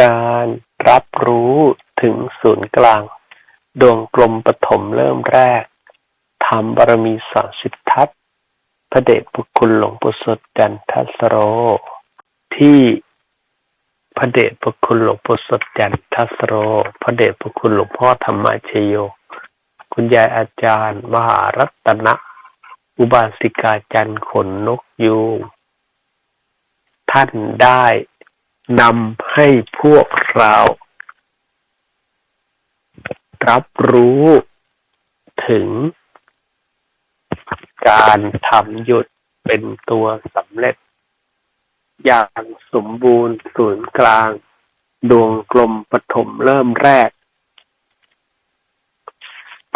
การรับรู้ถึงศูนย์กลาง ดวงกลมปฐมเริ่มแรกทำบารมีสามสิบทัศพระเดชพระคุณหลวงปู่สดจันทสโร ที่พระเดชพระคุณหลวงปู่สดจันทสโร พระเดชพระคุณหลวงพ่อธรรมชโย คุณยายอาจารย์ มหารัตนะ อุบาสิกาจันขนนกยูงท่านได้ นำให้พวกเรารับรู้ถึงการทำหยุดเป็นตัวสำเร็จ อย่างสมบูรณ์ศูนย์กลาง ดวงกลมปฐมเริ่มแรก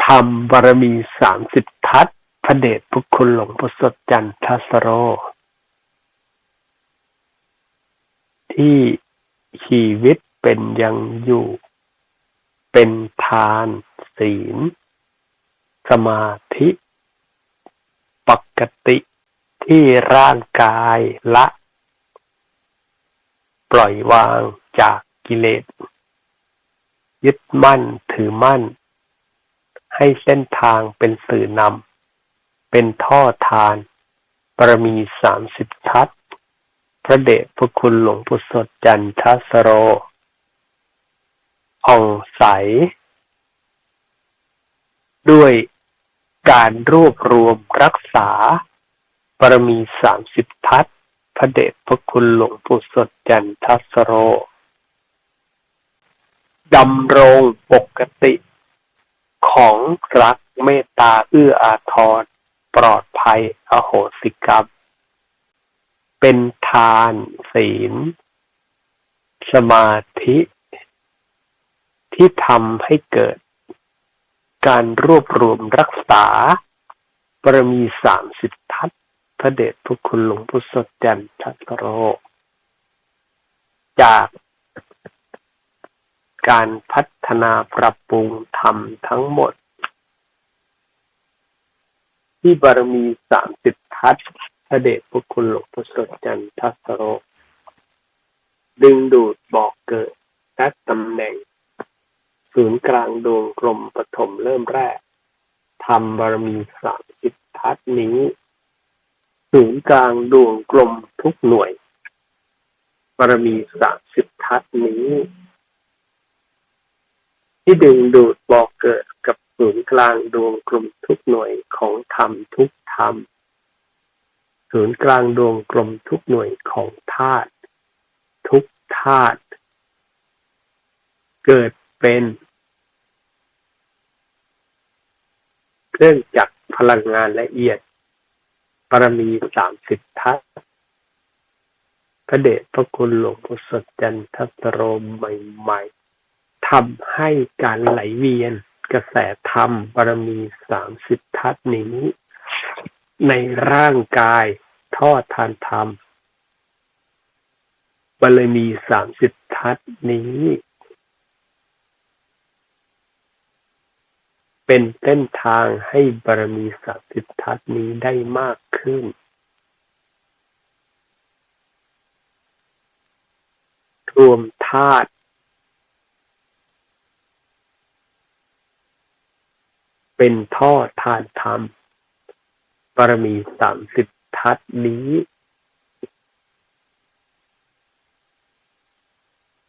ทำบารมีสามสิบทัศพระเดชพระคุณหลวงพ่อสดจันทสโร ที่ชีวิตเป็นยังอยู่ เป็นทานศีล สมาธิ ปกติที่ร่างกายละ ปล่อยวางจากกิเลส ยึดมั่นถือมั่น ให้เส้นทางเป็นสื่อนำเป็นท่อทานบารมีสามสิบทัศ พระเดชพระคุณหลวงปู่สดจันทสโรผ่องใส ด้วยการรวบรวมรักษาบารมีสามสิบทัศพระเดชพระคุณหลวงปู่สดจันทสโรดำรงปกติของรักเมตตาเอื้ออาทรปลอดภัยอโหสิกรรม เป็นาน ศีล สมาธิ ที่ทำให้เกิด การรวบรวมรักษาบารมีสามสิบทัศพระเดชพระคุณหลวงพุทธจันทสโร จากการพัฒนาปรับปรุงธรรมทั้งหมด ที่บารมีสามสิบทัศ พระเดชพระคุณหลวงพ่อสดจันทสโร ดึงดูดบอกเกิดและตำแหน่ง ศูนย์กลางดวงกลมปฐมเริ่มแรกทำบารมีสามสิบทัศนี้ ศูนย์กลางดวงกลมทุกหน่วย บารมีสามสิบทัศนี้ ที่ดึงดูดบอกเกิดกับศูนย์กลางดวงกลมทุกหน่วยของธรรมทุกธรรม ศูนย์กลางดวงกลมทุกหน่วยของธาตุทุกธาตุเกิดเป็น เครื่องจักรพลังงานละเอียดปรมีสามสิบทัศพระเดชพระคุณหลวงพ่อสดจันทสโรมใหม่ทำให้การไหลเวียนกระแสธรรมบารมีสามสิบทัศนี้ ในร่างกายทอดทานธรรมบารมีสามสิบทัศนี้ เป็นเส้นทางให้บารมีสามสิบทัศนี้ได้มากขึ้น รวมธาตุเป็นท่อทานธรรม บารมีสามสิบทัศนี้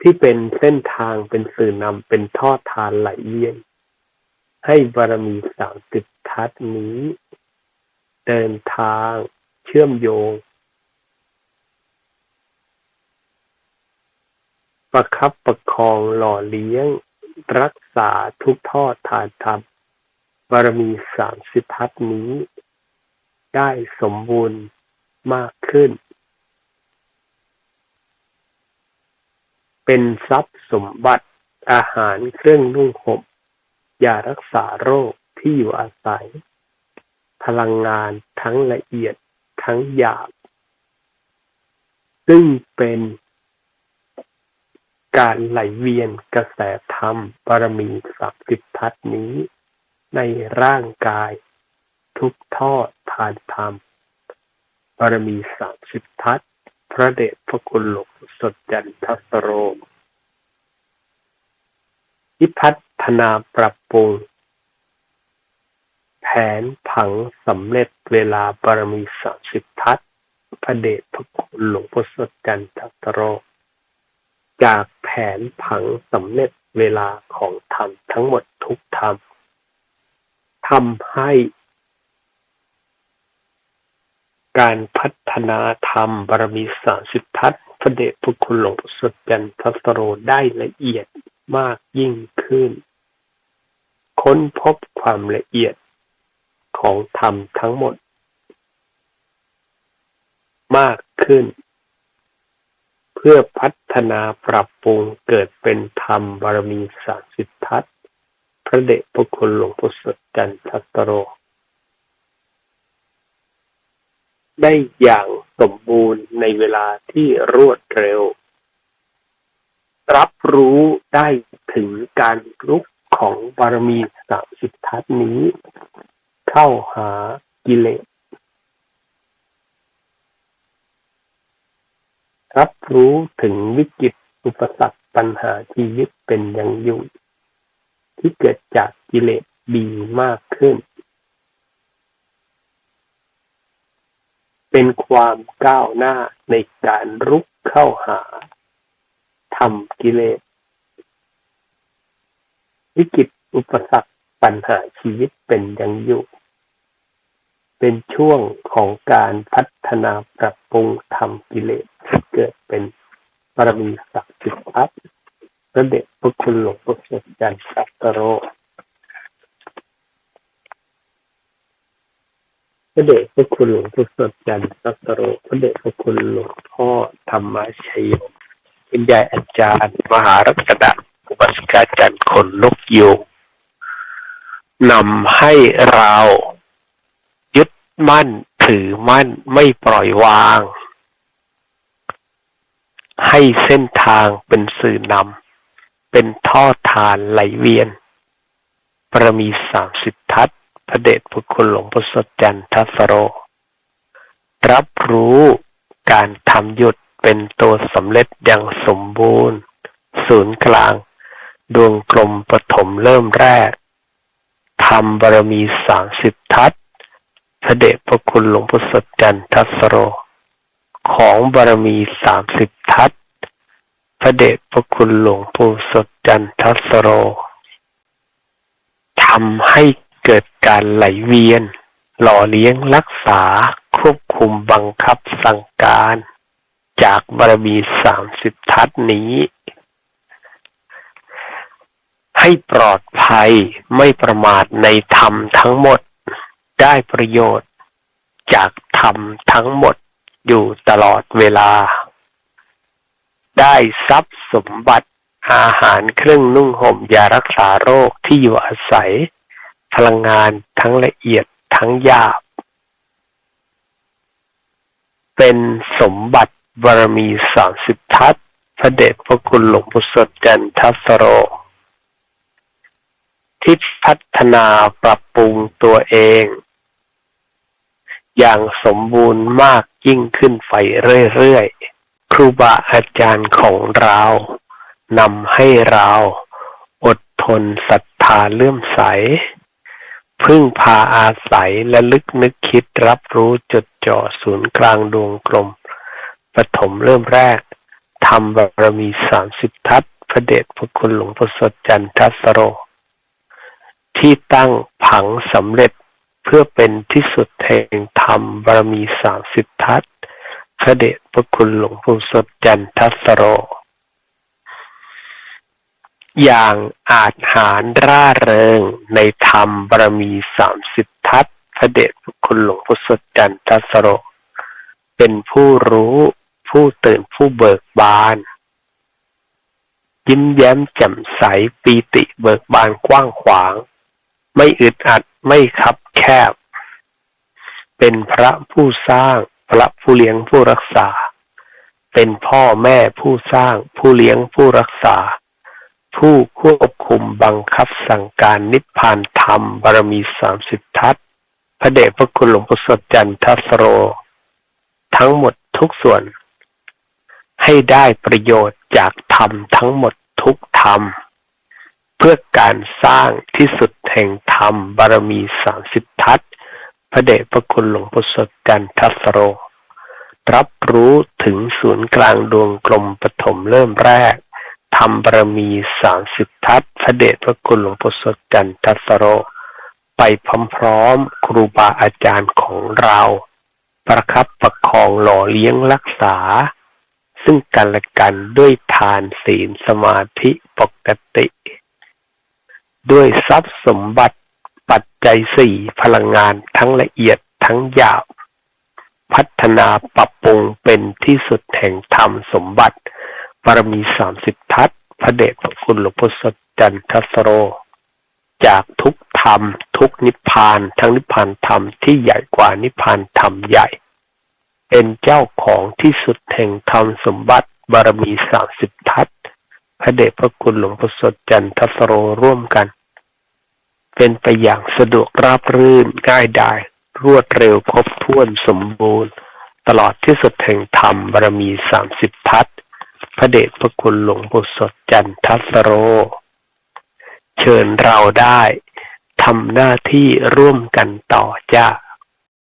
ที่เป็นเส้นทางเป็นสื่อนำเป็นท่อทานไหลเวียน ให้บารมีสามสิบทัศนี้ เดินทางเชื่อมโยง ประคับประคองหล่อเลี้ยง รักษาทุกทอดทานธรรมบารมีสามสิบทัศนี้ ได้สมบูรณ์มากขึ้น เป็นทรัพย์สมบัติอาหารเครื่องนุ่งห่มยารักษาโรคที่อยู่อาศัย พลังงานทั้งละเอียดทั้งหยาบ ซึ่งเป็นการไหลเวียนกระแสธรรมบารมีสามสิบทัศนี้ในร่างกาย ทุกทอดทานธรรม บารมีสามสิบทัศ พระเดชพระคุณหลวงสดจันทสโรที่พัฒนาปรับปรุง แผนผังสำเร็จเวลาบารมีสามสิบทัศ พระเดชพระคุณหลวงพ่อสดจันทตโร จากแผนผังสำเร็จเวลาของธรรมทั้งหมดทุกธรรมทำให้ การพัฒนาธรรม บารมีสามสิบทัศพระเดชพระคุณหลวงพ่อสดจันทตโรได้ละเอียดมากยิ่งขึ้น ค้นพบความละเอียดของธรรมทั้งหมด มากขึ้น เพื่อพัฒนาปรับปรุงเกิดเป็นธรรมบารมีสามสิทธัตพระเดชพระคุณหลวงพ่อสดจันทัตโร ได้อย่างสมบูรณ์ในเวลาที่รวดเร็ว รับรู้ได้ถึงการลุกของบารมีสามสิบทัศนี้ เข้าหากิเลส รับรู้ถึงวิกฤตอุปสรรคปัญหาชีวิตเป็นอย่างยุ่ที่เกิดจากกิเลสดีมากขึ้น เป็นความก้าวหน้าในการรุกเข้าหาทำกิเลส วิกฤตอุปสรรคปัญหาชีวิตเป็นยังอยู่ เป็นช่วงของการพัฒนาปรับปรุงทำกิเลสให้เกิดเป็นปรมีศักดิ์สิทธิ์พระเดชพระคุณหลวงพ่อเสดจันทรัตโร ระเดชพระคุณหลวงพ่อสดจันทรัตโรพระเดชพระคุณหลวงพ่อธรรมชัยโยคุณยายอาจารย์ มหารัตนอุบาสิกาจันทร์คนลุกยูนำให้เรายึดมั่นถือมั่นไม่ปล่อยวาง ให้เส้นทางเป็นสื่อนำเป็นท่อทานไหลเวียน ประมีสามสิบทัศ พระเดชพระคุณหลวงพ่อสดจันทัสโร รับรู้การทำหยุดเป็นตัวสำเร็จอย่างสมบูรณ์ ศูนย์กลาง ดวงกลมปฐมเริ่มแรกทำบารมีสามสิบทัศพระเดชพระคุณหลวงพ่อสดจันทัสโร ของบารมีสามสิบทัศพระเดชพระคุณหลวงปู่สดจันทัสโรทำให้ เกิดการไหลเวียน หล่อเลี้ยงรักษาควบคุมบังคับสั่งการ จากบารมีสามสิบทัศนี้ ให้ปลอดภัยไม่ประมาทในธรรมทั้งหมดได้ประโยชน์ จากธรรมทั้งหมดอยู่ตลอดเวลา ได้ทรัพย์สมบัติอาหารเครื่องนุ่งห่มยารักษาโรคที่อยู่อาศัย พลังงานทั้งละเอียดทั้งหยาบ เป็นสมบัติบารมีสามสิบทัศพระเดชพระคุณหลวงปู่สดจันทัสโร ที่พัฒนาปรับปรุงตัวเอง อย่างสมบูรณ์มากยิ่งขึ้นไปเรื่อยๆ ครูบาอาจารย์ของเรานำให้เรา อดทนศรัทธาเลื่อมใส พึ่งพาอาศัยและลึกนึกคิดรับรู้จดจ่อศูนย์กลางดวงกลมปฐมเริ่มแรกทำบารมีสามสิบทัศพระเดชพระคุณหลวงพ่อสดจันทัสโร ที่ตั้งผังสำเร็จเพื่อเป็นที่สุดแห่งธรรมบารมีสามสิบทัศพระเดชพระคุณหลวงพ่อสดจันทัสโร อย่างอาจหารร่าเริงในธรรมบารมีสามสิบทัศพระเดชคุณหลวงพ่อสดจันทัสโร เป็นผู้รู้ผู้ตื่นผู้เบิกบาน ยิ้มแย้มแจ่มใสปีติเบิกบานกว้างขวาง ไม่อึดอัดไม่คับแคบ เป็นพระผู้สร้างพระผู้เลี้ยงผู้รักษา เป็นพ่อแม่ผู้สร้างผู้เลี้ยงผู้รักษา ผู้ควบคุมบังคับสั่งการนิพพานธรรมบารมีสามสิบทัศพระเดชพระคุณหลวงพ่อสดจันทัสโร ทั้งหมดทุกส่วน ให้ได้ประโยชน์จากธรรมทั้งหมดทุกธรรม เพื่อการสร้างที่สุดแห่งธรรมบารมีสามสิบทัศพระเดชพระคุณหลวงพ่อสดจันทัสโรรับรู้ถึงศูนย์กลางดวงกลมปฐมเริ่มแรก ธรรมบารมีสามสิบทัศพระเดชพระคุณหลวงพ่อสดจันทัสโร ไปพร้อมๆ ครูบาอาจารย์ของเรา ประคับประคองหล่อเลี้ยงรักษา ซึ่งกันและกันด้วยทานศีลสมาธิปกติ ด้วยทรัพย์สมบัติปัจจัยสี่พลังงานทั้งละเอียดทั้งหยาบพัฒนาปรับปรุงเป็นที่สุดแห่งธรรมสมบัติ บารมีสามสิบทัศพระเดชพระคุณหลวงพ่อสดจันทสโร จากทุกธรรม ทุกนิพพาน ทั้งนิพพานธรรมที่ใหญ่กว่านิพพานธรรมใหญ่ เป็นเจ้าของที่สุดแห่งธรรมสมบัติบารมีสามสิบทัศพระเดชพระคุณหลวงพ่อสดจันทสโรร่วมกัน เป็นไปอย่างสะดวกราบรื่นง่ายดายรวดเร็วครบถ้วนสมบูรณ์ ตลอดที่สุดแห่งธรรมบารมีสามสิบทัศน์ พระเดชพระคุณหลวงปู่สดจันทัสโร เชิญเราได้ทำหน้าที่ร่วมกันต่อจ้า